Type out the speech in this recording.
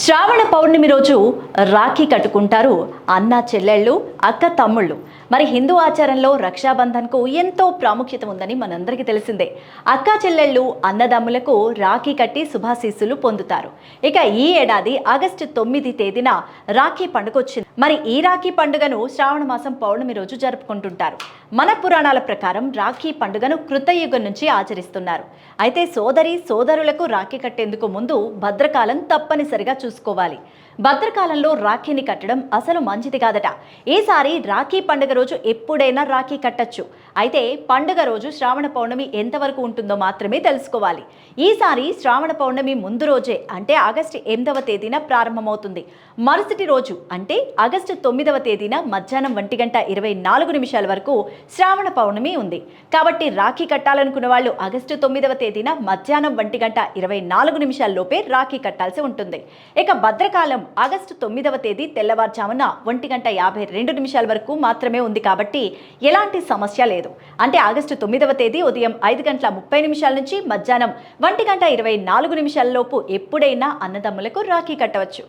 శ్రావణ పౌర్ణమి రోజు రాఖీ కట్టుకుంటారు అన్న చెల్లెళ్ళు అక్క తమ్ముళ్ళు. మరి హిందూ ఆచారంలో రక్షాబంధన్కు ఎంతో ప్రాముఖ్యత ఉందని మనందరికీ తెలిసిందే. అక్క చెల్లెళ్ళు అన్నదమ్ములకు రాఖీ కట్టి శుభాశీస్సులు పొందుతారు. ఇక ఈ ఏడాది ఆగస్టు తొమ్మిది తేదీన రాఖీ పండుగ వచ్చింది మరి ఈ రాఖీ పండుగను శ్రావణ మాసం పౌర్ణమి రోజు జరుపుకుంటుంటారు. మన పురాణాల ప్రకారం రాఖీ పండుగను కృతయుగం నుంచి ఆచరిస్తున్నారు. అయితే సోదరి సోదరులకు రాఖీ కట్టేందుకు ముందు భద్రకాలం తప్పనిసరిగా చూసుకోవాలి. భద్రకాలంలో రాఖీని కట్టడం అసలు మంచిది కాదట. ఈసారి రాఖీ పండుగ రోజు ఎప్పుడైనా రాఖీ కట్టచ్చు. అయితే పండుగ రోజు శ్రావణ పౌర్ణమి ఎంతవరకు ఉంటుందో మాత్రమే తెలుసుకోవాలి. ఈసారి శ్రావణ పౌర్ణమి ముందు రోజే అంటే ఆగస్టు ఎనిమిదవ తేదీన ప్రారంభమవుతుంది. మరుసటి రోజు అంటే ఆగస్టు తొమ్మిదవ తేదీన మధ్యాహ్నం ఒంటి గంట ఇరవై నాలుగు నిమిషాల వరకు శ్రావణ పౌర్ణమి ఉంది. కాబట్టి రాఖీ కట్టాలనుకున్న వాళ్ళు ఆగస్టు తొమ్మిదవ తేదీన మధ్యాహ్నం ఒంటి గంట ఇరవై నాలుగు నిమిషాల లోపే రాఖీ కట్టాల్సి ఉంటుంది. ఇక భద్రకాలం ఆగస్టు తొమ్మిదవ తేదీ తెల్లవారుజామున ఒంటి గంట యాభై రెండు నిమిషాల వరకు మాత్రమే ఉంది కాబట్టి ఎలాంటి సమస్య లేదు. అంటే ఆగస్టు తొమ్మిదవ తేదీ ఉదయం ఐదు గంటల ముప్పై నిమిషాల నుంచి మధ్యాహ్నం ఒంటి గంట ఇరవై నాలుగు నిమిషాల లోపు ఎప్పుడైనా అన్నదమ్ములకు రాఖీ కట్టవచ్చు.